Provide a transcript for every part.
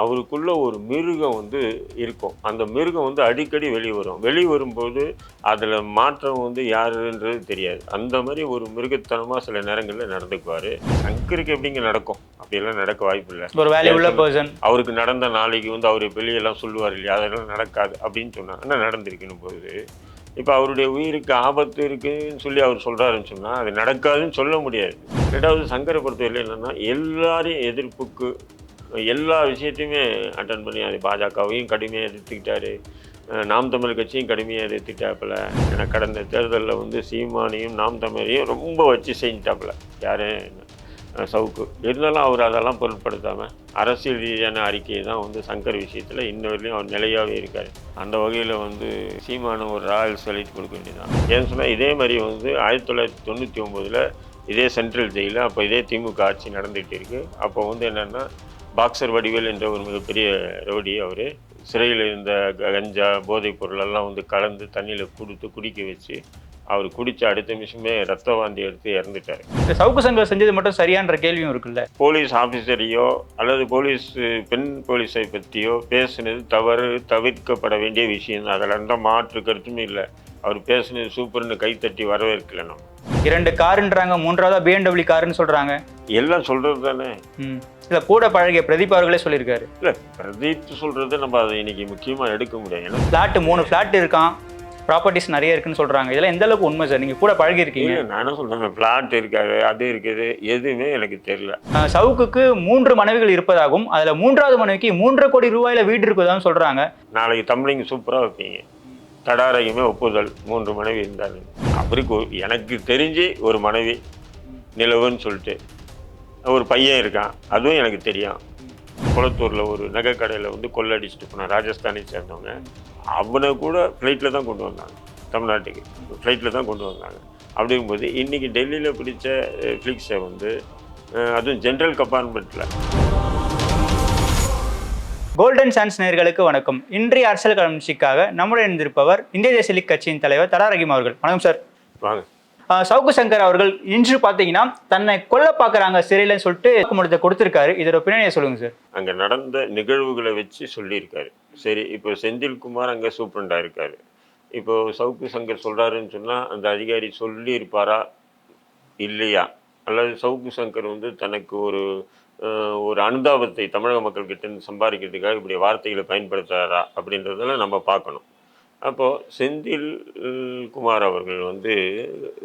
அவருக்குள்ள ஒரு மிருகம் வந்து இருக்கும். அந்த மிருகம் வந்து அடிக்கடி வெளியே வரும். வெளியே வரும்போது அதில் மாற்றம் வந்து யாருன்றது தெரியாது. அந்த மாதிரி ஒரு மிருகத்தனமாக சில நேரங்களில் நடந்துக்குவார். சங்கருக்கு எப்படிங்க நடக்கும்? அப்படியெல்லாம் நடக்க வாய்ப்பு இல்லை. ஒரு வேல்யூ உள்ள பர்சன் அவருக்கு நடந்த நாளைக்கு வந்து அவர் வெளியெல்லாம் சொல்லுவார் இல்லையா? அதெல்லாம் நடக்காது அப்படின்னு சொன்னாங்க ஆனால் நடந்திருக்குன்னு போகுது. இப்போ அவருடைய உயிருக்கு ஆபத்து இருக்குன்னு சொல்லி அவர் சொல்கிறாருன்னு சொன்னால் அது நடக்காதுன்னு சொல்ல முடியாது. ரெண்டாவது சங்கரை பொறுத்தவரையில் என்னென்னா எல்லாரையும் எதிர்ப்புக்கு எல்லா விஷயத்தையுமே அட்டன் பண்ணி அது பாஜகவையும் கடுமையாக எதிர்த்துக்கிட்டாரு. நாம் தமிழ் கட்சியும் கடுமையாக எதிர்த்துட்டாப்புல ஏன்னா கடந்த தேர்தலில் வந்து சீமானையும் நாம் தமிழையும் ரொம்ப வச்சு செஞ்சிட்டாப்புல. யாரும் சவுக்கு. இருந்தாலும் அவர் அதெல்லாம் பொருட்படுத்தாமல் அரசியல் ரீதியான அறிக்கையை தான் வந்து சங்கர் விஷயத்தில் இன்ன வரையிலும் அவர் நிலையாகவே இருக்கார். அந்த வகையில் வந்து சீமான ஒரு ராயல் சொல்லிட்டு கொடுக்க வேண்டியதான் ஏன்னு சொன்னால் இதே மாதிரி வந்து ஆயிரத்தி தொள்ளாயிரத்தி தொண்ணூற்றி ஒம்போதில் இதே சென்ட்ரல் ஜெயிலில் அப்போ இதே திமுக ஆட்சி நடந்துகிட்டு இருக்குது அப்போ வந்து என்னென்னா பாக்ஸர் வடிவேல் என்ற ஒரு மிகப்பெரிய ரவுடி அவர். சிறையில் இருந்த கஞ்சா போதைப் பொருளெல்லாம் வந்து கலந்து தண்ணியில் கொடுத்து குடிக்க வச்சு அவர் குடித்த அடுத்த நிமிஷமே ரத்த வாந்தி எடுத்து இறந்துட்டார். இந்த சவுக்கு சங்கர் செஞ்சது மட்டும் சரியான்ற கேள்வியும் இருக்குல்ல? போலீஸ் ஆஃபீஸரையோ அல்லது போலீஸ் பெண் போலீஸை பற்றியோ பேசுனது தவறு தவிர்க்கப்பட வேண்டிய விஷயம். அதில் எந்த மாற்று கருத்துமே இல்லை. அவர் பேசுனது சூப்பர்னு கைத்தட்டி வரவேற்கல நம்ம. இரண்டு காருன்றாங்க மூன்றாவதா பிஎன்டபிள்யூ காருன்னு சொல்றாங்க. எல்லாம் சொல்கிறது தானே ம். இதுல கூட பழகிய பிரதீப் அவர்களே சொல்லியிருக்காரு. இல்லை பிரதீப் சொல்கிறது நம்ம அதை இன்னைக்கு முக்கியமாக எடுக்க முடியாது. ஃப்ளாட் மூணு ஃப்ளாட் இருக்கான் ப்ராப்பர்ட்டிஸ் நிறைய இருக்குன்னு சொல்றாங்க. இதெல்லாம் எந்த அளவுக்கு உண்மை சார்? நீங்க கூட பழகி இருக்கீங்க இல்லை நான் என்ன சொல்கிறேன் ஃப்ளாட் இருக்காது அது இருக்குது எதுவுமே எனக்கு தெரியல. சவுக்குக்கு மூன்று மனைவிகள் இருப்பதாகவும் அதுல மூன்றாவது மனைவிக்கு மூன்றரை கோடி ரூபாயில வீடு இருப்பதாகவும் சொல்றாங்க. நாளைக்கு தமிழிங்க சூப்பராக வைப்பீங்க. தடாரகமே ஒப்புதல். மூன்று மனைவி இருந்தார் அவருக்கு எனக்கு தெரிஞ்சு ஒரு மனைவி நிலவுன்னு சொல்லிட்டு ஒரு பையன் இருக்கான். அதுவும் எனக்கு தெரியும். குளத்தூரில் ஒரு நகை கடையில் வந்து கொள்ளடிச்சிட்டு போனான் ராஜஸ்தானை சேர்ந்தவங்க. அவனை கூட ஃப்ளைட்டில் தான் கொண்டு வந்தாங்க. தமிழ்நாட்டுக்கு. ஃப்ளைட்டில் தான் கொண்டு வந்தாங்க. அப்படிங்கும்போது இன்றைக்கி டெல்லியில் பிடிச்ச ஃப்ளிக்ஸை வந்து அதுவும் ஜென்ரல் கம்பார்ட்மெண்ட்டில் கோல்டன் சான்ஸ் நேயர்களுக்கு வணக்கம். இன்றைய அரசியல் கட்சிக்காக நம்முடன் இருந்திருப்பவர் இந்திய தேசிய லீக் கட்சியின் தலைவர் தடா ரஹீம் அவர்கள். வணக்கம் சார். வாங்க. சவுக்கு சங்கர் அவர்கள் இன்று பார்த்தீங்கன்னா தன்னை கொல்ல பார்க்குறாங்க சிறையிலன்னு சொல்லிட்டு வாக்குமூலத்தை கொடுத்திருக்காரு. இதோட பின்னணியை சொல்லுங்க சார். அங்கே நடந்த நிகழ்வுகளை வச்சு சொல்லியிருக்காரு. சரி இப்போ செந்தில்குமார் அங்கே சூப்பரண்டாக இருக்காரு. இப்போ சவுக்கு சங்கர் சொல்கிறாருன்னு சொன்னால் அந்த அதிகாரி சொல்லியிருப்பாரா? இல்லையா? அல்லது சவுக்கு சங்கர் வந்து தனக்கு ஒரு ஒரு அனுதாபத்தை தமிழக மக்கள்கிட்ட சம்பாதிக்கிறதுக்காக இப்படி வார்த்தைகளை பயன்படுத்துறாரா அப்படின்றதெல்லாம் நம்ம பார்க்கணும். அப்போது செந்தில் குமார் அவர்கள் வந்து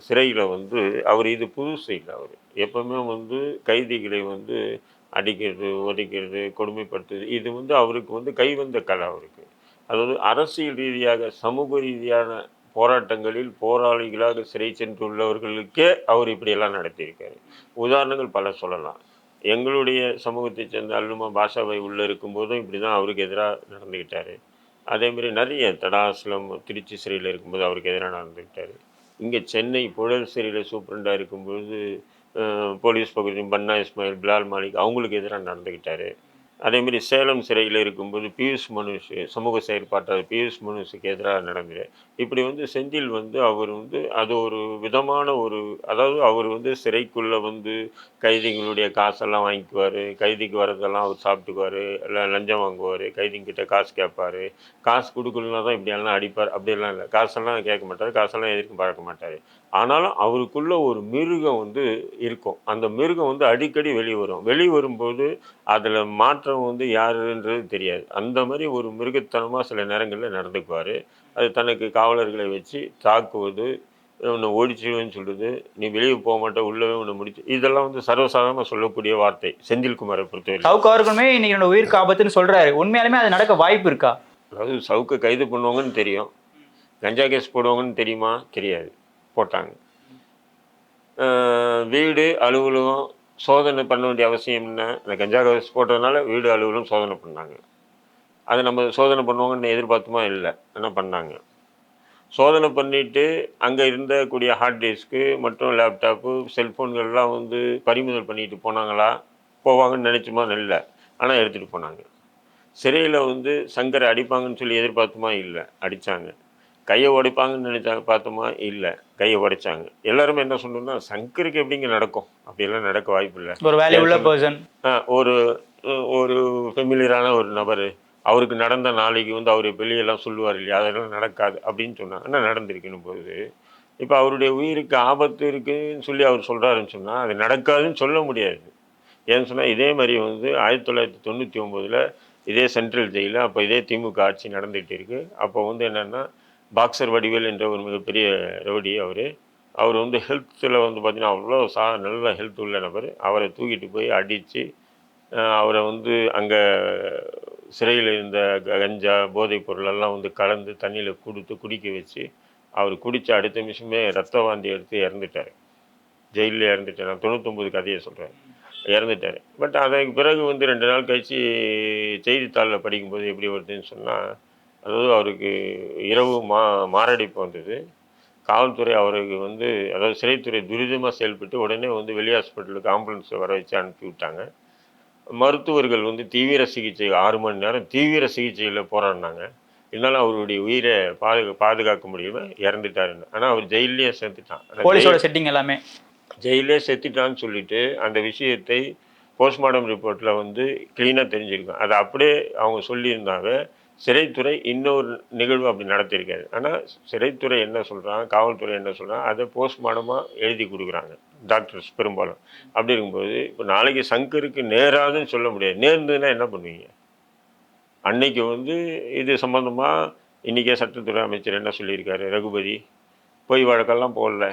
சிறையில் வந்து அவர் இது புதுசு இல்லை அவர். எப்பவுமே வந்து கைதிகளை வந்து அடிக்கிறது உதைக்கிறது கொடுமைப்படுத்துறது இது வந்து அவருக்கு வந்து கைவந்த கலை அவருக்கு. அதாவது அரசியல் ரீதியாக சமூக ரீதியான போராட்டங்களில் போராளிகளாக சிறை சென்றுள்ளவர்களுக்கே அவர் இப்படியெல்லாம் நடத்தியிருக்காரு. உதாரணங்கள் பல சொல்லலாம். எங்களுடைய சமூகத்தைச் சேர்ந்த அல்லுமா பாஷாவை உள்ளே இருக்கும்போதும் இப்படி தான் அவருக்கு எதிராக நடந்துக்கிட்டார் அதேமாரி நிறைய தடாசலம் திருச்சி சிறையில் இருக்கும்போது அவருக்கு எதிராக நடந்துக்கிட்டார் இங்கே சென்னை புழல் சிறையில் சூப்பரண்டாக இருக்கும்போது போலீஸ் பகுதியும் பன்னா இஸ்மாயில் பிலால் மாலிக் அவங்களுக்கு எதிராக நடந்துக்கிட்டார் அதேமாரி சேலம் சிறையில் இருக்கும்போது பியூஷ் மனுஷ் சமூக செயற்பாட்டாளர் பியூஷ் மனுஷுக்கு எதிராக நடந்தது. இப்படி வந்து செந்தில் வந்து அவர் வந்து அது ஒரு விதமான ஒரு அதாவது அவர் வந்து சிறைக்குள்ளே வந்து கைதிகளுடைய காசெல்லாம் வாங்கிக்குவார் கைதிக்கு வரதெல்லாம் அவர் சாப்பிட்டுக்குவார் இல்லை லஞ்சம் வாங்குவார் கைதிங்கிட்ட காசு கேட்பார். காசு கொடுக்கலனா தான் இப்படியெல்லாம் அடிப்பார் அப்படியெல்லாம் இல்லை. காசெல்லாம் கேட்க மாட்டார் காசெல்லாம் எதிர்க்கும் பார்க்க மாட்டார். ஆனாலும் அவருக்குள்ள ஒரு மிருகம் வந்து இருக்கும். அந்த மிருகம் வந்து அடிக்கடி வெளியே வரும் வெளியே வரும்போது அதில் மாற்றம் வந்து யாருன்றது தெரியாது. அந்த மாதிரி ஒரு மிருகத்தனமாக சில நேரங்களில் நடந்துக்குவார். அது தனக்கு காவலர்களை வச்சு தாக்குவது உன்னை ஓடிச்சிடுவேன்னு சொல்லுது நீ வெளியே போக மாட்ட உள்ளவே உன்னை முடிச்சு இதெல்லாம் வந்து சர்வசாதாரணமாக சொல்லக்கூடிய வார்த்தை. செந்தில்குமாரை பொறுத்தவரை சவுக்கு அவர்களுமே இன்னைக்கு என்னோட உயிருக்கு ஆபத்துன்னு சொல்றாரு. உண்மையாலுமே அது நடக்க வாய்ப்பு இருக்கா? அதாவது சவுக்கை கைது பண்ணுவாங்கன்னு தெரியும். கஞ்சா கேஸ் போடுவாங்கன்னு தெரியுமா? தெரியாது. போட்டாங்க. வீடு அலுவலகம் சோதனை பண்ண வேண்டிய அவசியம் என்ன? அந்த கஞ்சா கேஸ் போட்டதுனால வீடு அலுவலும் சோதனை பண்ணாங்க. அது நம்ம சோதனை பண்ணுவாங்கன்னு எதிர்பார்த்துமா? இல்லை. என்ன பண்ணாங்க. சோதனை பண்ணிட்டு அங்கே இருந்தக்கூடிய ஹார்ட் டிஸ்க்கு மற்றும் லேப்டாப்பு செல்ஃபோன்கள்லாம் வந்து பறிமுதல் பண்ணிட்டு போனாங்களா? போவாங்கன்னு நினச்சுமா? இல்லை. ஆனால் எடுத்துகிட்டு போனாங்க. சிறையில் வந்து சங்கரை அடிப்பாங்கன்னு சொல்லி எதிர்பார்த்துமா? இல்லை. அடித்தாங்க கையை உடைப்பாங்கன்னு நினைச்சாங்க பார்த்தோமா இல்லை. கையை உடைச்சாங்க. எல்லாருமே என்ன சொன்னோம்னா சங்கருக்கு எப்படிங்க நடக்கும்? அப்படியெல்லாம் நடக்க வாய்ப்பு இல்லை ஒரு வேல்யூ உள்ள பர்சன் ஆ, ஒரு ஒரு ஃபெமிலியரான ஒரு நபர் அவருக்கு நடந்த நாளைக்கு வந்து அவர் வெளியெல்லாம் சொல்லுவார் இல்லையா? அதெல்லாம் நடக்காது அப்படின்னு சொன்னாங்க ஆனால் நடந்திருக்கணும் போது இப்போ அவருடைய உயிருக்கு ஆபத்து இருக்குன்னு சொல்லி அவர் சொல்கிறாருன்னு சொன்னால் அது நடக்காதுன்னு சொல்ல முடியாது. ஏன்னு சொன்னால் இதே மாதிரி வந்து ஆயிரத்தி தொள்ளாயிரத்தி தொண்ணூற்றி ஒம்போதில் இதே சென்ட்ரல் ஜெயிலில் அப்போ இதே திமுக ஆட்சி நடந்துகிட்டு இருக்கு. அப்போ வந்து என்னென்னா பாக்ஸர் வடிவேல் என்ற ஒரு மிகப்பெரிய ரவுடி அவர். அவர் வந்து ஹெல்த்தில் வந்து பார்த்திங்கன்னா அவ்வளோ சா நல்ல ஹெல்த் உள்ள நபர். அவரை தூக்கிட்டு போய் அடித்து அவரை வந்து அங்கே சிறையில் இருந்த க- கஞ்சா போதைப் பொருளெல்லாம் வந்து கலந்து தண்ணியில் கொடுத்து குடிக்க வச்சு அவர் குடித்த அடுத்த நிமிஷமே ரத்த வாந்தி எடுத்து இறந்துட்டார். ஜெயிலில் இறந்துட்டார். நான் தொண்ணூத்தொம்பது கதையை சொல்கிறேன் இறந்துட்டார். பட் அதற்கு பிறகு வந்து ரெண்டு நாள் கழித்து செய்தித்தாளில் படிக்கும்போது எப்படி வருதுன்னு சொன்னால் அதாவது அவருக்கு இரவு மா மாரடைப்பு வந்தது. காவல்துறை அவருக்கு வந்து அதாவது சிறைத்துறை துரிதமாக செயல்பட்டு உடனே வந்து வெளி ஹாஸ்பிட்டலுக்கு ஆம்புலன்ஸை வர வச்சு அனுப்பி விட்டாங்க. மருத்துவர்கள் வந்து தீவிர சிகிச்சை ஆறு மணி நேரம் தீவிர சிகிச்சையில் போராடினாங்க. இருந்தாலும் அவருடைய உயிரை பாதுகா பாதுகாக்க முடியாம இறந்துட்டாருன்னு ஆனால் அவர் ஜெயிலே சேர்த்துட்டான். போலீஸோட செட்டிங் எல்லாமே. ஜெயிலே செத்துட்டான்னு சொல்லிட்டு அந்த விஷயத்தை போஸ்ட்மார்ட்டம் ரிப்போர்ட்டில் வந்து க்ளீனாக தெரிஞ்சிருக்கும். அதை அப்படியே அவங்க சொல்லியிருந்தாங்க. சிறைத்துறை இன்னொரு நிகழ்வு அப்படி நடத்தியிருக்காரு. ஆனால் சிறைத்துறை என்ன சொல்கிறாங்க காவல்துறை என்ன சொல்கிறாங்க அதை போஸ்ட்மார்ட்டமாக எழுதி கொடுக்குறாங்க டாக்டர்ஸ் பெரும்பாலும். அப்படி இருக்கும்போது இப்போ நாளைக்கு சங்கருக்கு நேராதுன்னு சொல்ல முடியாது. நேர்ந்ததுன்னா என்ன பண்ணுவீங்க? அன்னைக்கு வந்து இது சம்மந்தமாக இன்றைக்கே சட்டத்துறை அமைச்சர் என்ன சொல்லியிருக்காரு? ரகுபதி பொய் வழக்கெல்லாம் போடல.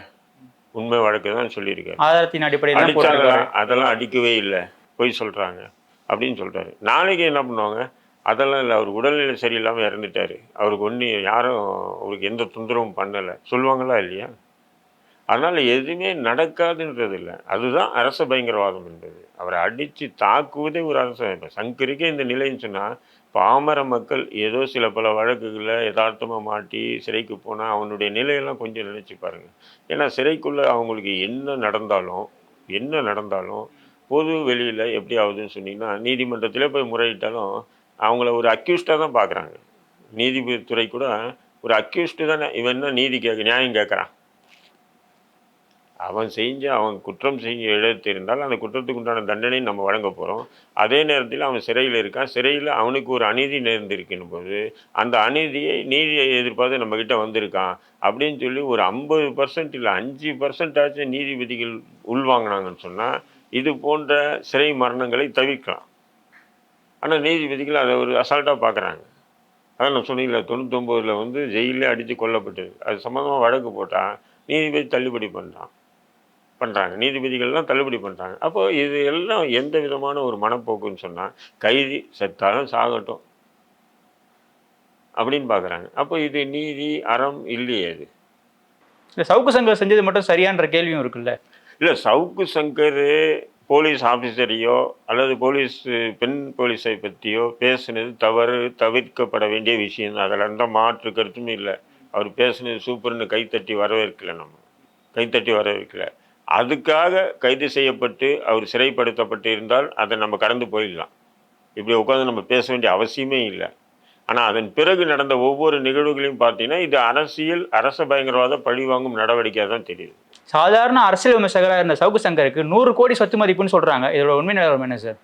உண்மை வழக்கு தான் சொல்லியிருக்காரு. ஆதாரத்தின் அடிப்படையில் போட்டிருக்காரு. அதெல்லாம் அடிக்கவே இல்லை. பொய் சொல்கிறாங்க அப்படின்னு சொல்கிறாரு நாளைக்கு என்ன பண்ணுவாங்க? அதெல்லாம் இல்லை அவர் உடல்நிலை சரியில்லாமல் இறந்துட்டாரு. அவருக்கு ஒன்று யாரும் அவருக்கு எந்த தொந்தரவும் பண்ணலை. சொல்லுவாங்களா இல்லையா? அதனால் எதுவுமே நடக்காதுன்றது இல்லை அதுதான் அரச பயங்கரவாதம் என்பது. அவரை அடித்து தாக்குவதே ஒரு அரச இப்போ சங்கருக்கே இந்த நிலைன்னு சொன்னால் பாமர மக்கள் ஏதோ சில பல வழக்குகளில் யதார்த்தமாக மாட்டி சிறைக்கு போனால் அவனுடைய நிலையெல்லாம் கொஞ்சம் நினச்சி பாருங்கள் ஏன்னா சிறைக்குள்ளே அவங்களுக்கு என்ன நடந்தாலும் என்ன நடந்தாலும் பொது வெளியில் எப்படி ஆகுதுன்னு சொன்னீங்கன்னா நீதிமன்றத்திலே போய் முறையிட்டாலும் அவங்கள ஒரு அக்யூஸ்டாக தான் பார்க்குறாங்க. நீதித்துறை கூட ஒரு அக்யூஸ்டு தானே. இவன் தான் நீதி கேட்க நியாயம் கேட்குறான்? அவன் செஞ்ச அவன் குற்றம் செய்ய இழத்திருந்தால் அந்த குற்றத்துக்கு உண்டான தண்டனை நம்ம வழங்க போகிறோம் அதே நேரத்தில் அவன் சிறையில் இருக்கான். சிறையில் அவனுக்கு ஒரு அநீதி நேர்ந்திருக்கின்ற போது அந்த அநீதியை நீதியை எதிர்பார்த்து நம்மக்கிட்ட வந்திருக்கான் அப்படின்னு சொல்லி ஒரு ஐம்பது பர்சன்ட் இல்லை அஞ்சு பர்சன்டாச்சும் நீதிபதிகள் உள்வாங்கினாங்கன்னு சொன்னால் இது போன்ற சிறை மரணங்களை தவிர்க்கலாம். ஆனால் நீதிபதிகள் அதை ஒரு அசால்ட்டாக பார்க்குறாங்க அதான் நான் சொன்னீங்களே தொண்ணூத்தொம்போதில் வந்து ஜெயிலே அடித்து கொல்லப்பட்டது. அது சம்மந்தமாக வழக்கு போட்டால் நீதிபதி தள்ளுபடி பண்ணுறான் பண்ணுறாங்க நீதிபதிகள்லாம் தள்ளுபடி பண்ணுறாங்க அப்போ இது எல்லாம் எந்த விதமான ஒரு மனப்போக்குன்னு சொன்னால் கைதி செத்தாலும் சாகட்டும். அப்படின்னு பார்க்குறாங்க அப்போ இது நீதி அறம் இல்லையே அது இந்த சவுக்கு சங்கர் செஞ்சது மட்டும் சரியான்ற கேள்வியும் இருக்குல்ல? இல்லை சவுக்கு சங்கர் போலீஸ் ஆஃபீஸரையோ அல்லது போலீஸ் பெண் போலீஸை பற்றியோ பேசுனது தவறு தவிர்க்கப்பட வேண்டிய விஷயம். அதில் எந்த மாற்று கருத்தும் இல்லை. அவர் பேசுனது சூப்பர்னு கைத்தட்டி வரவேற்கல நம்ம. கைத்தட்டி வரவேற்கல. அதுக்காக கைது செய்யப்பட்டு அவர் சிறைப்படுத்தப்பட்டு இருந்தால் அதை நம்ம கடந்து போயிடலாம். இப்படி உட்காந்து நம்ம பேச வேண்டிய அவசியமே இல்லை. ஆனால் அதன் பிறகு நடந்த ஒவ்வொரு நிகழ்வுகளையும் பார்த்தீங்கன்னா இது அரசியல் அரச பயங்கரவாத பழிவாங்கும் நடவடிக்கையாக தான் தெரியுது. சாதாரண அரசியல் விமர்சகராக இருந்த சவுக்கு சங்கருக்கு நூறு கோடி சொத்து மதிப்புன்னு சொல்றாங்க. இதோட உண்மை நிலவரம் என்ன சார்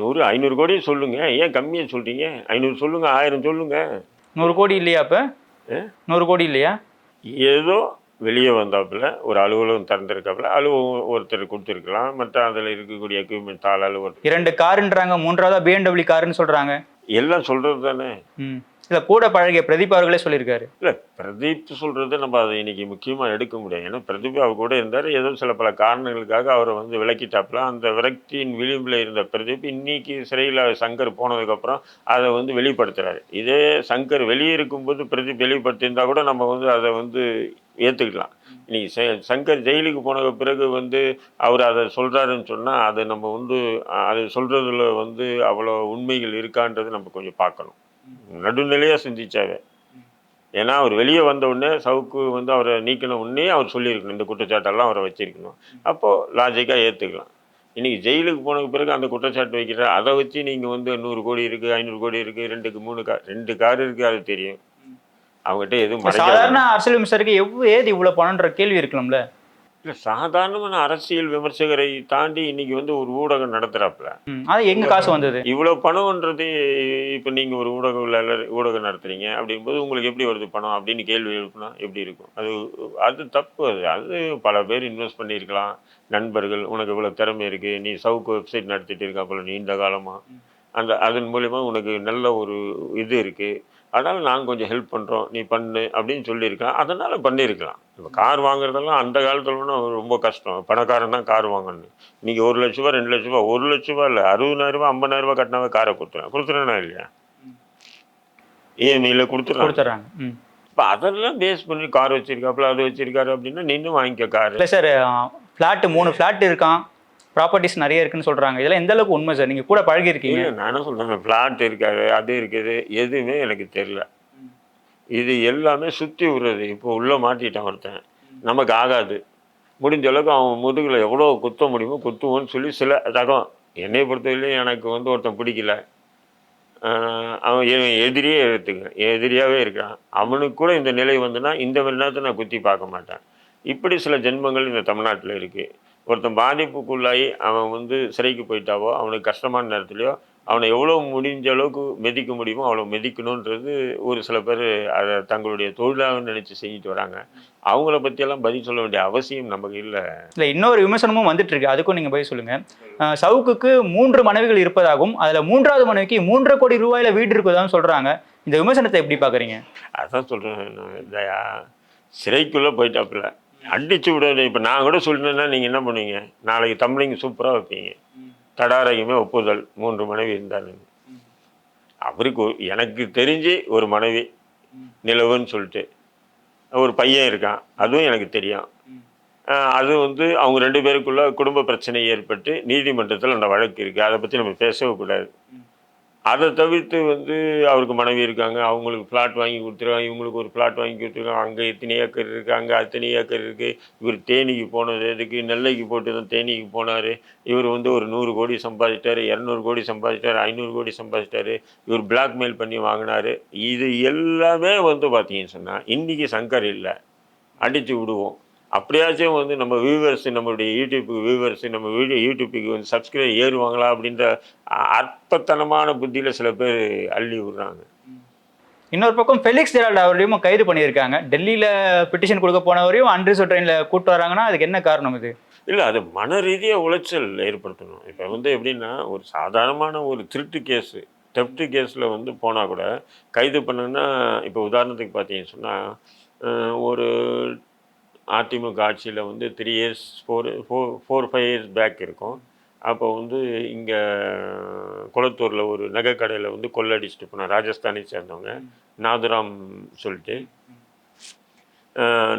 நூறு ஐநூறு கோடி சொல்லுங்க. ஏன் கம்மியாக சொல்றீங்க? ஐநூறு சொல்லுங்க ஆயிரம் சொல்லுங்க. நூறு கோடி இல்லையா அப்ப? நூறு கோடி இல்லையா? ஏதோ வெளியே வந்தாப்புல ஒரு அலுவலகம் திறந்திருக்காப்புல அலுவலகம் ஒருத்தர் கொடுத்துருக்கலாம். மற்ற அதில் இருக்கக்கூடிய எக்யூப்மெண்ட் தாள் அலுவலகம். இரண்டு காருன்றாங்க மூன்றாவதா பிஎன்டபிள்யூ காருன்னு சொல்றாங்க. எல்லாம் சொல்கிறது தானே இல்லை கூட பழகிய பிரதீப் அவர்களே சொல்லியிருக்காரு. இல்லை பிரதீப் சொல்கிறது நம்ம அதை இன்னைக்கு முக்கியமாக எடுக்க முடியாது. ஏன்னா பிரதீப் அவர் கூட இருந்தார். ஏதோ சில பல காரணங்களுக்காக அவரை வந்து விளக்கிட்டாப்புல. அந்த விரக்தியின் விளிம்பில் இருந்த பிரதீப் இன்னைக்கு சிறையில் சங்கர் போனதுக்கப்புறம் அதை வந்து வெளிப்படுத்துறாரு. இதே சங்கர் வெளியே இருக்கும்போது பிரதீப் வெளிப்படுத்தியிருந்தா கூட நம்ம வந்து அதை வந்து ஏற்றுக்கலாம் இன்னைக்கு செ- சங்கர் ஜெயிலுக்கு போன பிறகு வந்து அவர் அதை சொல்கிறாருன்னு சொன்னால் அதை நம்ம வந்து அதை அது சொல்கிறதுல வந்து அவ்வளோ உண்மைகள் இருக்கான்றது நம்ம கொஞ்சம் பார்க்கணும். நடுநிலையாக சிந்திச்சாவே ஏன்னா அவர் வெளியே வந்த உடனே சவுக்கு வந்து அவரை நீக்கின உடனே அவர் சொல்லியிருக்கணும். இந்த குற்றச்சாட்டெல்லாம் அவரை வச்சிருக்கணும். அப்போது லாஜிக்காக ஏற்றுக்கலாம் இன்னைக்கு ஜெயிலுக்கு போனதுக்கு பிறகு அந்த குற்றச்சாட்டு வைக்கிற அதை வச்சு நீங்கள் வந்து நூறு கோடி இருக்குது ஐநூறு கோடி இருக்குது ரெண்டுக்கு மூணு கார் ரெண்டு கார் இருக்குது அது தெரியும். அவங்ககிட்ட எதுவும் சாதாரண அரசியல் விமர்சகருக்கு எவ்வளோ ஏது இவ்வளவு பணம்ன்ற கேள்வி இருக்கலாம்ல இல்லை சாதாரணமான அரசியல் விமர்சகரை தாண்டி இன்னைக்கு வந்து ஒரு ஊடகம் நடத்துகிறாப்புல ம், அது எங்க காசு வந்தது? இவ்வளோ பணம்ன்றது இப்போ நீங்கள் ஒரு ஊடக ஊடகம் நடத்துறீங்க அப்படிங்கும்போது உங்களுக்கு எப்படி வருது பணம் அப்படின்னு கேள்வி எழுப்புனா எப்படி இருக்கும்? அது அது தப்பு அது. அது பல பேர் இன்வெஸ்ட் பண்ணியிருக்கலாம். நண்பர்கள் உனக்கு இவ்வளோ திறமை இருக்குது நீ சவுக்கு வெப்சைட் நடத்திட்டு இருக்கா போல நீண்ட காலமாக அந்த அதன் மூலயமா உனக்கு நல்ல ஒரு இது இருக்குது அதனால் நாங்கள் கொஞ்சம் ஹெல்ப் பண்ணுறோம் நீ பண்ணு அப்படின்னு சொல்லியிருக்கலாம். அதனால் பண்ணியிருக்கலாம். இப்போ கார் வாங்குறதெல்லாம் அந்த காலத்துல ரொம்ப கஷ்டம். பணக்காரன் தான் கார் வாங்கணும். இன்னைக்கு ஒரு லட்ச ரூபா ரெண்டு லட்ச ரூபா ஒரு லட்ச ரூபா இல்லை அறுபதாயிரம் ரூபா ஐம்பதாயிரம் ரூபா கட்டினாவே காரை கொடுத்துறேன் கொடுத்துறேனா இல்லையா? இஎம்ஐயில் கொடுத்துட்றாங்க கொடுத்துட்றாங்க. ம். இப்போ அதெல்லாம் பேஸ் பண்ணி கார் வச்சிருக்காப்புல அது வச்சிருக்காரு அப்படின்னா நீனும் வாங்கிக்க கார் இல்லை சார் ஃப்ளாட்டு மூணு ஃப்ளாட் இருக்கான். ப்ராப்பர்ட்டிஸ் நிறைய இருக்குன்னு சொல்றாங்க. இதெல்லாம் எந்த அளவுக்கு உண்மை சார் நீங்க கூட பழகி இருக்கீங்க இல்லை நான் என்ன சொல்கிறேன் ஃப்ளாட் இருக்காரு அது இருக்குது. எதுவுமே எனக்கு தெரியல. இது எல்லாமே சுற்றி விடுறது. இப்போ உள்ளே மாட்டிட்டான் ஒருத்தன். நமக்கு ஆகாது. முடிஞ்ச அளவுக்கு அவன் முதுகில் எவ்வளோ குத்த முடியுமோ குத்துவோன்னு சொல்லி சில ரகம். என்னை பொறுத்தவரையிலையும் எனக்கு வந்து ஒருத்தன் பிடிக்கல. அவன் எதிரியே எடுத்துக்க எதிரியாகவே இருக்கான் அவனுக்கு கூட இந்த நிலை வந்துன்னா இந்த மாதிரி நேரத்தை நான் குத்தி பார்க்க மாட்டேன். இப்படி சில ஜென்மங்கள் இந்த தமிழ்நாட்டில் இருக்குது ஒருத்தன் பாதிப்புக்குள்ளாகி அவன் வந்து சிறைக்கு போயிட்டாவோ அவனுக்கு கஷ்டமான நேரத்துலையோ அவனை எவ்வளோ முடிஞ்ச அளவுக்கு மிதிக்க முடியுமோ அவ்வளோ மிதிக்கணுன்றது ஒரு சில பேர் அதை தங்களுடைய தொழிலாக நினச்சி செஞ்சுட்டு வராங்க. அவங்கள பற்றியெல்லாம் பதில் சொல்ல வேண்டிய அவசியம் நமக்கு இல்லை. இல்லை இன்னொரு விமர்சனமும் வந்துட்டு இருக்கு அதுக்கும் நீங்க பதில் சொல்லுங்க. அஹ் சவுக்குக்கு மூன்று மனைவிகள் இருப்பதாகவும் அதுல மூன்றாவது மனைவிக்கு மூன்றரை கோடி ரூபாயில வீடு இருப்பதாகவும் சொல்றாங்க. இந்த விமர்சனத்தை எப்படி பாக்குறீங்க? அதான் சொல்கிறேன் சிறைக்குள்ளே போயிட்டாப்புல. அடிச்சு விட இப்போ நான் கூட சொல்லினேன்னா நீங்கள் என்ன பண்ணுவீங்க? நாளைக்கு தமிழிங்க சூப்பராக வைப்பீங்க. தடாரகமே ஒப்புதல். மூன்று மனைவி இருந்தாங்க அவருக்கு எனக்கு தெரிஞ்சு ஒரு மனைவி நிலவுன்னு சொல்லிட்டு ஒரு பையன் இருக்கான். அதுவும் எனக்கு தெரியும். அது வந்து அவங்க ரெண்டு பேருக்குள்ள குடும்ப பிரச்சனை ஏற்பட்டு நீதிமன்றத்தில் அந்த வழக்கு இருக்குது அதை பற்றி நம்ம பேசவே கூடாது. அதை தவிர்த்து வந்து அவருக்கு மனைவி இருக்காங்க. அவங்களுக்கு ஃப்ளாட் வாங்கி கொடுத்துருக்காங்க இவங்களுக்கு ஒரு ஃப்ளாட் வாங்கி கொடுத்துருக்காங்க அங்கே இத்தனை ஏக்கர் இருக்குது அங்கே அத்தனை ஏக்கர் இருக்குது இவர் தேனிக்கு போனது எதுக்கு? நெல்லைக்கு போட்டு தான் தேனிக்கு போனார். இவர் வந்து ஒரு நூறு கோடி சம்பாதிச்சிட்டாரு. இரநூறு கோடி சம்பாதிச்சிட்டாரு. ஐநூறு கோடி சம்பாதிச்சிட்டாரு. இவர் பிளாக்மெயில் பண்ணி வாங்கினாரு. இது எல்லாமே வந்து பார்த்தீங்கன்னு சொன்னால் இன்றைக்கி சங்கர் இல்லை. அடித்து விடுவோம். அப்படியாச்சும் வந்து நம்ம வியூவர்ஸ் நம்மளுடைய யூடியூப்புக்கு வியூவர்ஸ் நம்ம வீடியோ யூடியூப்புக்கு வந்து சப்ஸ்கிரைப் ஏறுவாங்களா அப்படின்ற அற்பத்தனமான புத்தியில் சில பேர் அள்ளி விடுறாங்க. இன்னொரு பக்கம் ஃபெலிக்ஸ் ஜெரால்ட் அவரையும் கைது பண்ணியிருக்காங்க. டெல்லியில பெட்டிஷன் கொடுக்க போனவரையும் அன்ரிசர்வ் ட்ரெயினில் கூட்டு வராங்கன்னா அதுக்கு என்ன காரணம் இது? இல்லை அது மன ரீதியாக உளைச்சல் ஏற்படுத்தணும். இப்போ வந்து எப்படின்னா ஒரு சாதாரணமான ஒரு திருட்டு கேஸு தெஃப்ட் கேஸில் வந்து போனால் கூட கைது பண்ணுன்னா இப்போ உதாரணத்துக்கு பார்த்தீங்கன்னு சொன்னால் ஒரு அதிமுக ஆட்சியில் வந்து three years four four four five years back இருக்கும். அப்போ வந்து இங்கே குளத்தூரில் ஒரு நகை கடையில் வந்து கொள்ளடிச்சிட்டு போனோம் ராஜஸ்தானை சேர்ந்தவங்க. நாதுராம் சொல்லிட்டு.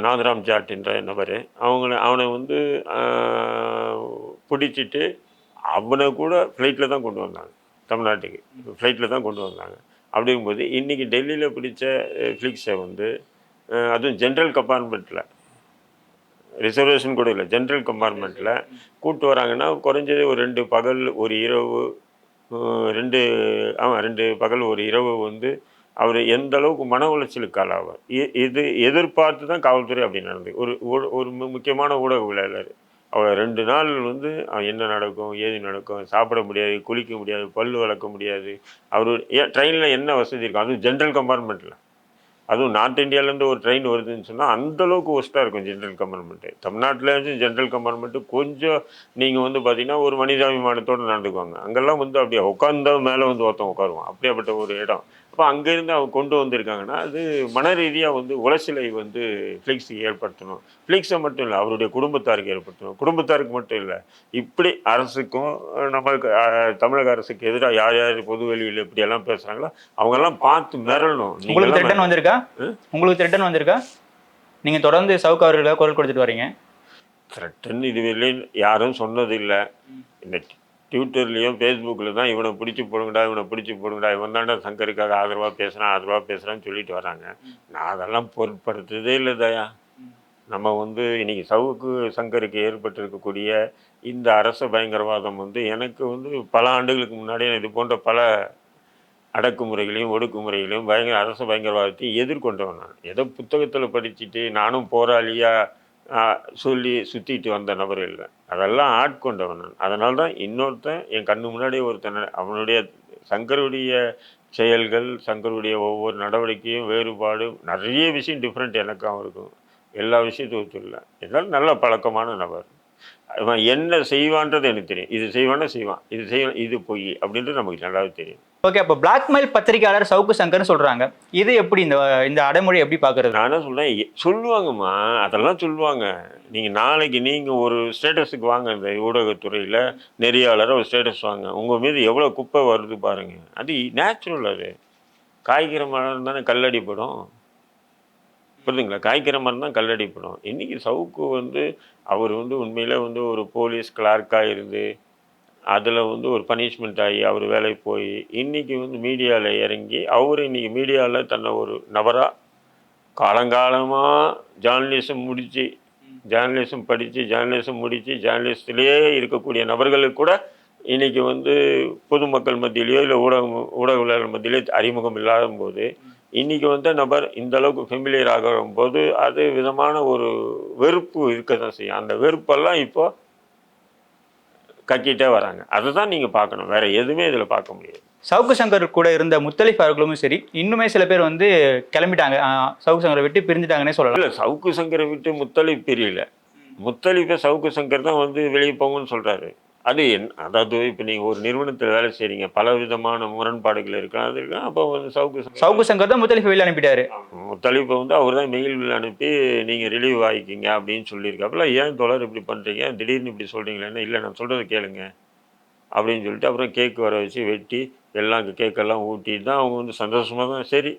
நாதுராம் ஜாட் என்ற நபர். அவங்கள அவனை வந்து பிடிச்சிட்டு அவனை கூட ஃப்ளைட்டில் தான் கொண்டு வந்தாங்க. தமிழ்நாட்டுக்கு. ஃப்ளைட்டில் தான் கொண்டு வந்தாங்க. அப்படிங்கும்போது இன்றைக்கி டெல்லியில் பிடிச்ச ஃப்ளிக்ஸை வந்து அதுவும் ஜென்ரல் கம்பார்ட்மெண்ட்டில் ரிசர்வேஷன் கூட இல்லை. ஜென்ரல் கம்பார்ட்மெண்ட்டில் கூப்பிட்டு வராங்கன்னா குறைஞ்சது ஒரு ரெண்டு பகல் ஒரு இரவு ரெண்டு ஆமாம் ரெண்டு பகல் ஒரு இரவு வந்து அவர் எந்த அளவுக்கு மன உளைச்சலுக்கு ஆளாவார் இது எதிர்பார்த்து தான் காவல்துறை அப்படி நடந்தது. ஒரு ஒரு முக்கியமான முக்கியமான ஊடகவியலாளர் அவர் ரெண்டு நாள் வந்து அவன் என்ன நடக்கும் ஏது நடக்கும் சாப்பிட முடியாது குளிக்க முடியாது பல் வளர்க்க முடியாது. அவர் ட்ரெயினில் என்ன வசதி இருக்கும் அதுவும் ஜென்ரல் கம்பார்ட்மெண்ட்டில் அதுவும் நார்த் இந்தியாவிலேருந்து ஒரு ட்ரெயின் வருதுன்னு சொன்னால் அந்தளவுக்கு ஒஸ்ட்டாக இருக்கும் ஜென்ரல் கம்பார்ட்மெண்ட்டு தமிழ்நாட்டிலேருந்து ஜென்ரல் கம்பார்ட்மெண்ட்டு கொஞ்சம் நீங்கள் வந்து பார்த்தீங்கன்னா ஒரு மனிதாபிமானத்தோடு நடந்துக்குவாங்க. அங்கெல்லாம் வந்து அப்படியே உட்காந்தா மேலே வந்து ஒருத்தன் உட்காருவான். அப்படியாப்பட்ட ஒரு இடம். அப்போ அங்கேருந்து அவங்க கொண்டு வந்திருக்காங்கன்னா அது மன ரீதியாக வந்து உளைச்சலை வந்து ஃப்ளிக்ஸுக்கு ஏற்படுத்தணும். ஃப்ளிக்ஸை மட்டும் இல்லை அவருடைய குடும்பத்தாருக்கு ஏற்படுத்தணும். குடும்பத்தாருக்கு மட்டும் இல்லை இப்படி அரசுக்கும் நம்மளுக்கு தமிழக அரசுக்கு எதிராக யார் யார் பொது வெளியில் இப்படியெல்லாம் பேசுகிறாங்களோ அவங்கெல்லாம் பார்த்து மிரளணும். உங்களுக்கு த்ரெட்டன் வந்திருக்கா? உங்களுக்கு த்ரெட்டன் வந்திருக்கா? நீங்க தொடர்ந்து சவுக்கு அவர்களை குரல் கொடுத்துட்டு வரீங்க. த்ரெட்டன் இதுவரையிலும் யாரும் சொன்னது இல்லை இந்த ட்விட்டர்லேயும் ஃபேஸ்புக்கில் தான் இவனை பிடிச்சி போடுங்கடா இவனை பிடிச்சி போடுங்கடா. இவன் தாண்டா சங்கருக்காக ஆதரவாக பேசுகிறான் ஆதரவாக பேசுகிறான்னு சொல்லிட்டு வராங்க. நான் அதெல்லாம் பொருட்படுத்துறதே இல்லை தயா. நம்ம வந்து இன்றைக்கி சவுக்கு சங்கருக்கு ஏற்பட்டிருக்கக்கூடிய இந்த அரச பயங்கரவாதம் வந்து எனக்கு வந்து பல ஆண்டுகளுக்கு முன்னாடி இது போன்ற பல அடக்குமுறைகளையும் ஒடுக்குமுறைகளையும் பயங்கர அரச பயங்கரவாதத்தையும் எதிர்கொண்டவன் நான். ஏதோ புத்தகத்தில் படிச்சுட்டு நானும் போராளியாக சொல்லி சுற்றிட்டு வந்த நபர் இல்லை. அதெல்லாம் ஆட்கொண்டவன் நான். அதனால தான் இன்னொருத்தன் என் கண்ணு முன்னாடி ஒருத்தன் அவனுடைய சங்கருடைய செயல்கள் சங்கருடைய ஒவ்வொரு நடவடிக்கையும் வேறுபாடு நிறைய விஷயம் டிஃப்ரெண்ட் எனக்கும் இருக்கும். எல்லா விஷயத்தையும் இல்லை இருந்தாலும் நல்ல பழக்கமான நபர். அவன் என்ன செய்வான்றது எனக்கு தெரியும். இது செய்வான்னா செய்வான். இது செய்வான் இது பொய் அப்படின்றது நமக்கு நல்லாவே தெரியும். ஓகே அப்போ பிளாக்மெயில் பத்திரிகையாளர் சவுக்கு சங்கர்னு சொல்றாங்க. இது எப்படி இந்த இந்த அடைமொழி எப்படி பார்க்கறது? நான் என்ன சொல்றேன் சொல்லுவாங்கம்மா அதெல்லாம் சொல்லுவாங்க. நீங்கள் நாளைக்கு நீங்கள் ஒரு ஸ்டேட்டஸுக்கு வாங்க இந்த ஊடகத்துறையில் நெறியாளரை ஒரு ஸ்டேட்டஸ் வாங்க. உங்கள் மீது எவ்வளோ குப்பை வருது பாருங்க. அது நேச்சுரல் அது. காய்கறி மரம் தானே கல்லடிப்படும். புரியுதுங்களா? காய்கறி மரம் தான் கல்லடிப்படும். இன்றைக்கி சவுக்கு வந்து அவர் வந்து உண்மையில் வந்து ஒரு போலீஸ் கிளார்க்காக இருந்து அதில் வந்து ஒரு பனிஷ்மெண்ட் ஆகி அவர் வேலைக்கு போய் இன்றைக்கி வந்து மீடியாவில் இறங்கி அவர் இன்றைக்கி மீடியாவில் தன்னை ஒரு நபராக காலங்காலமாக ஜேர்னலிசம் முடித்து ஜேர்னலிசம் படித்து ஜேர்னலிசம் முடித்து ஜேர்னலிஸ்ட்லேயே இருக்கக்கூடிய நபர்களுக்கு கூட இன்றைக்கி வந்து பொதுமக்கள் மத்தியிலையோ இல்லை ஊடகம் ஊடகவியலாளர் மத்தியிலையோ அறிமுகம் இல்லாத போது இன்றைக்கி வந்த நபர் இந்த அளவுக்கு ஃபெமிலியர் ஆகும் போது அது விதமான ஒரு வெறுப்பு இருக்க தான் செய்யும். அந்த வெறுப்பெல்லாம் இப்போ கக்கிட்டே வராங்க. அதை தான் நீங்கள் பார்க்கணும். வேறு எதுவுமே இதில் பார்க்க முடியாது. சவுக்கு சங்கர் கூட இருந்த முத்தலிஃப் அவர்களும் சரி இன்னுமே சில பேர் வந்து கிளம்பிட்டாங்க. சவுக்கு சங்கரை விட்டு பிரிஞ்சுட்டாங்கன்னே சொல்லலாம். இல்லை சவுக்கு சங்கரை விட்டு முத்தலிப் பிரியல. முத்தலிப்பை சவுக்கு சங்கர் தான் வந்து வெளியே போங்கன்னு சொல்கிறாரு அது என் அதாவது இப்போ நீங்கள் ஒரு நிறுவனத்தில் வேலை செய்கிறீங்க பல விதமான முரண்பாடுகள் இருக்கலாம் அது இருக்கலாம் அப்போ வந்து சவுக்கு சவுக்கு சங்கர் தான் முத்தலிஃப் வெளியே அனுப்பிட்டாரு. முத்தலிப்பை வந்து அவர் தான் மெயில் அனுப்பி நீங்கள் ரிலீவ் ஆகிக்கிங்க அப்படின்னு சொல்லியிருக்காப்புல ஏன் தொடர் இப்படி பண்ணுறீங்க திடீர்னு இப்படி சொல்கிறீங்களேன்னு இல்லை நான் சொல்கிறத கேளுங்க அப்படின்னு சொல்லிட்டு அப்புறம் கேக் வர வச்சு வெட்டி எல்லாம் கேக்கெல்லாம் ஊட்டி தான் அவங்க வந்து சந்தோஷமாக தான் சரி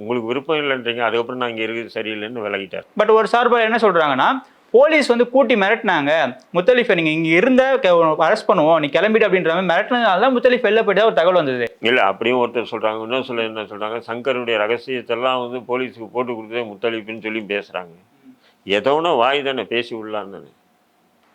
உங்களுக்கு விருப்பம் இல்லைன்றீங்க. அதுக்கப்புறம் நான் இங்கே இருக்குது சரியில்லைன்னு விலகிட்டார். பட் ஒரு சார்பாக என்ன சொல்றாங்கன்னா போலீஸ் வந்து கூட்டி மிரட்டினாங்க. முத்தலிஃபை நீங்க இங்க இருந்த அரெஸ்ட் பண்ணுவோம். நீ கிளம்பிட்டு அப்படின்ற மாதிரி மிரட்டினதால தான் முத்தலிஃப் வெளில போயிட்டு ஒரு தகவல் வந்தது. இல்லை அப்படியும் ஒருத்தர் சொல்கிறாங்க இன்னும் சொல்ல என்ன சொல்கிறாங்க சங்கருடைய ரகசியத்தெல்லாம் வந்து போலீஸுக்கு போட்டு கொடுத்ததே முத்தளிப்புன்னு சொல்லி பேசுகிறாங்க ஏதோ ஒன்று வாய் தானே பேசி உள்ளான்னு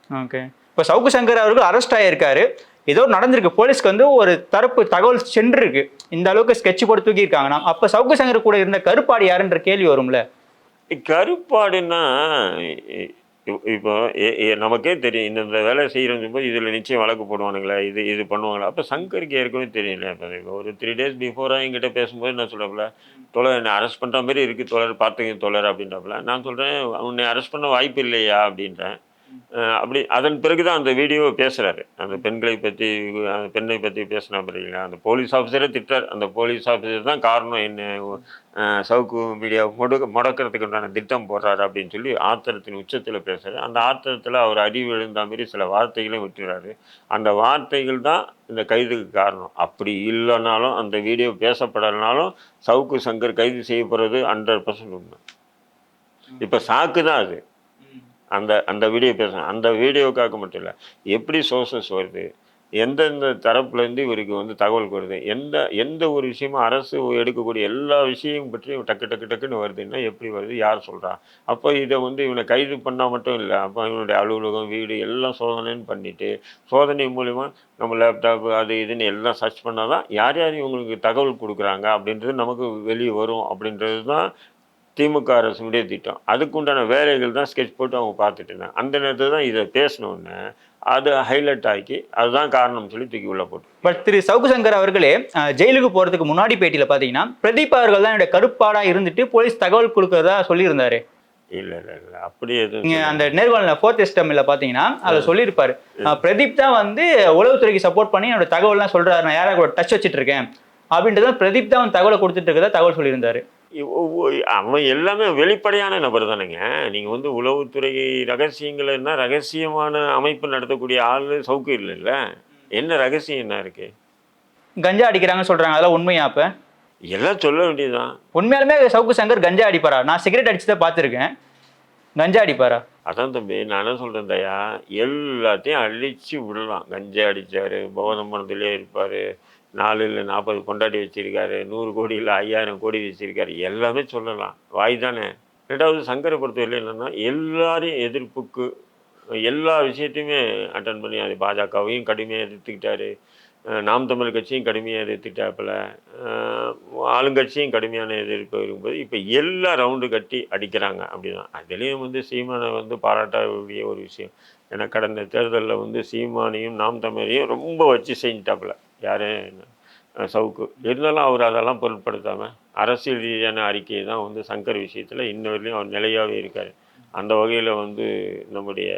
ஓகே. இப்போ சவுக்கு சங்கர் அவர்கள் அரெஸ்ட் ஆகியிருக்காரு ஏதோ நடந்திருக்கு. போலீஸ்க்கு வந்து ஒரு தரப்பு தகவல் சென்றிருக்கு. இந்த அளவுக்கு ஸ்கெட்ச் போட்டு தூக்கியிருக்காங்கன்னா அப்போ சவுக்கு சங்கர் கூட இருந்த கருப்பாடு யாருன்ற கேள்வி வரும்ல? கருப்பாடுன்னா இப்போ நமக்கே தெரியும் இந்த வேலை செய்கிறோம் போது இதில் நிச்சயம் வழக்கு போடுவானுங்களா இது இது பண்ணுவாங்களா? அப்போ சங்கருக்கு ஏற்கனவே தெரியல இப்போ இப்போ ஒரு த்ரீ டேஸ் பிஃபோராக என்கிட்ட பேசும்போது என்ன சொல்கிறப்பல தொலை என்னை அரெஸ்ட் பண்ணுற மாதிரி இருக்குது தோழர் பார்த்துங்க தோழர் அப்படின்றப்பல. நான் சொல்கிறேன் உன்னை அரெஸ்ட் பண்ண வாய்ப்பு இல்லையா? அப்படின்றேன். அப்படி அதன் பிறகு தான் அந்த வீடியோவை பேசுகிறாரு அந்த பெண்களை பற்றி அந்த பெண்ணை பற்றி பேசினா பாத்தீங்களா அந்த போலீஸ் ஆஃபீஸரே திட்டார் அந்த போலீஸ் ஆஃபீஸர் தான் காரணம் என்ன? சவுக்கு மீடியா முடக்க முடக்கிறதுக்கு உண்டான திட்டம் போடுறாரு அப்படின்னு சொல்லி ஆத்திரத்தின் உச்சத்தில் பேசுகிறார் அந்த ஆத்திரத்தில் அவர் அறிவு எழுந்த மாதிரி சில வார்த்தைகளையும் விட்டுறாரு. அந்த வார்த்தைகள் தான் இந்த கைதுக்கு காரணம். அப்படி இல்லைனாலும் அந்த வீடியோ பேசப்படலைனாலும் சவுக்கு சங்கர் கைது செய்யப்படுறது ஹண்ட்ரட் பர்சன்ட் உண்மை. இப்போ சாக்கு தான் அது. அந்த அந்த வீடியோ பேசுகிறேன் அந்த வீடியோக்காக மட்டும் இல்லை எப்படி சோர்சஸ் வருது எந்தெந்த தரப்புலேருந்து இவருக்கு வந்து தகவல் வருது எந்த எந்த ஒரு விஷயமும் அரசு எடுக்கக்கூடிய எல்லா விஷயமும் பற்றி டக்கு டக்கு டக்குன்னு வருதுன்னா எப்படி வருது யார் சொல்கிறா அப்போ இதை வந்து இவனை கைது பண்ணால் மட்டும் இல்லை அப்போ இவனுடைய அலுவலகம் வீடு எல்லாம் சோதனைன்னு பண்ணிவிட்டு சோதனை மூலிமா நம்ம லேப்டாப்பு அது இதுன்னு எல்லாம் சர்ச் பண்ணால் தான் யார் யார் இவங்களுக்கு தகவல் கொடுக்குறாங்க அப்படின்றது நமக்கு வெளியே வரும். அப்படின்றது தான் திமுக அரசுடைய திட்டம். அதுக்குண்டான வேலைகள் தான் ஸ்கெட்ச் போட்டு அவங்க பார்த்துட்டு இருந்தாங்க. அந்த நேரத்தில் தான் இதை பேசினோடனே அது ஹைலைட் ஆக்கி அதுதான் காரணம் சொல்லி தூக்கி உள்ள போட்டு. பட் திரு சவுக்கு சங்கர் அவர்களே ஜெயிலுக்கு போறதுக்கு முன்னாடி பேட்டியில பாத்தீங்கன்னா பிரதீப் அவர்கள் தான் என்னுடைய கருப்பாடா இருந்துட்டு போலீஸ் தகவல் கொடுக்கறதா சொல்லியிருந்தாரு. இல்லை இல்லை இல்லை அப்படி எதுவும் நீங்க சொல்லல. அந்த நேர்காணல ஃபோர்த் எஸ்டம்ல பாத்தீங்கன்னா அதுல சொல்லியிருப்பாரு. பிரதீப் தான் வந்து உளவுத்துறைக்கு சப்போர்ட் பண்ணி என்னோட தகவல்லாம் சொல்றாரு. நான் யாரா கூட டச் வச்சிட்டு இருக்கேன். அப்படின்றத பிரதீப் தான் தகவலை கொடுத்துட்டு இருக்கதா தகவல் சொல்லியிருந்தாரு. அவன் எல்லாமே வெளிப்படையான நபர் தானேங்க. நீங்கள் வந்து உளவுத்துறை ரகசியங்கள்னா ரகசியமான அமைப்பு நடத்தக்கூடிய ஆள் சவுக்கு இல்லைல்ல? என்ன ரகசியம் என்ன இருக்கு? கஞ்சா அடிக்கிறாங்கன்னு சொல்றாங்க. அதெல்லாம் உண்மையா அப்ப? எல்லாம் சொல்ல வேண்டியதுதான். உண்மையாலுமே சவுக்கு சங்கர் கஞ்சா அடிப்பாரா? நான் சிகரெட் அடிச்சுதான் தான் பார்த்துருக்கேன். கஞ்சா அடிப்பாரா? அதான் தம்பி நான் என்ன சொல்கிறேன் தயா? எல்லாத்தையும் அழிச்சு விடலாம். கஞ்சா அடிச்சாரு போதை மனத்திலே இருப்பார். நாலு இல்லை நாற்பது கொண்டாடி வச்சிருக்காரு நூறு கோடி இல்லை ஐயாயிரம் கோடி வச்சிருக்காரு எல்லாமே சொல்லலாம். வாய் தானே? ரெண்டாவது சங்கரை பொறுத்தவரையில் என்னென்னா எல்லாரையும் எதிர்ப்புக்கு எல்லா விஷயத்தையுமே அட்டன் பண்ணி அது பாஜகவையும் கடுமையாக எதிர்த்துக்கிட்டாரு. நாம் தமிழ் கட்சியும் கடுமையாக எதிர்த்துட்டாப்பில் ஆளுங்கட்சியும் கடுமையான எதிர்ப்பு இருக்கும்போது இப்போ எல்லா ரவுண்டு கட்டி அடிக்கிறாங்க அப்படிதான் அதுலேயும் வந்து சீமானை வந்து பாராட்டக்கூடிய ஒரு விஷயம். ஏன்னா கடந்த தேர்தலில் வந்து சீமானையும் நாம் தமிழையும் ரொம்ப வச்சு செஞ்சிட்டாப்புல. யாரு? சவுக்கு. இருந்தாலும் அவர் அதெல்லாம் பொருட்படுத்தாமல் அரசியல் ரீதியான அறிக்கையை தான் வந்து சங்கர் விஷயத்தில் இன்ன வரையிலும் அவர் நிலையாகவே இருக்கார். அந்த வகையில் வந்து நம்முடைய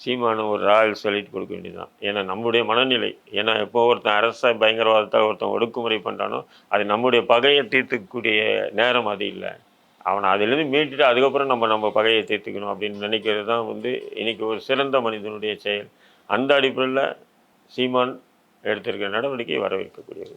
சீமான ஒரு ராயல் சொல்லிட்டு கொடுக்க வேண்டியதுதான். ஏன்னா நம்முடைய மனநிலை. ஏன்னா எப்போ ஒருத்தன் அரச பயங்கரவாதத்தை ஒருத்தன் ஒடுக்குமுறை பண்ணுறானோ அது நம்முடைய பகையை தீர்த்துக்கக்கூடிய நேரம் அது இல்லை. அவனை அதிலிருந்து மீட்டுட்டு அதுக்கப்புறம் நம்ம நம்ம பகையை தீர்த்துக்கணும் அப்படின்னு நினைக்கிறது தான் வந்து இன்றைக்கி ஒரு சிறந்த மனிதனுடைய செயல். அந்த அடிப்படையில் சீமான் எடுத்திருக்கிற நடவடிக்கை வரவேற்கக்கூடியது.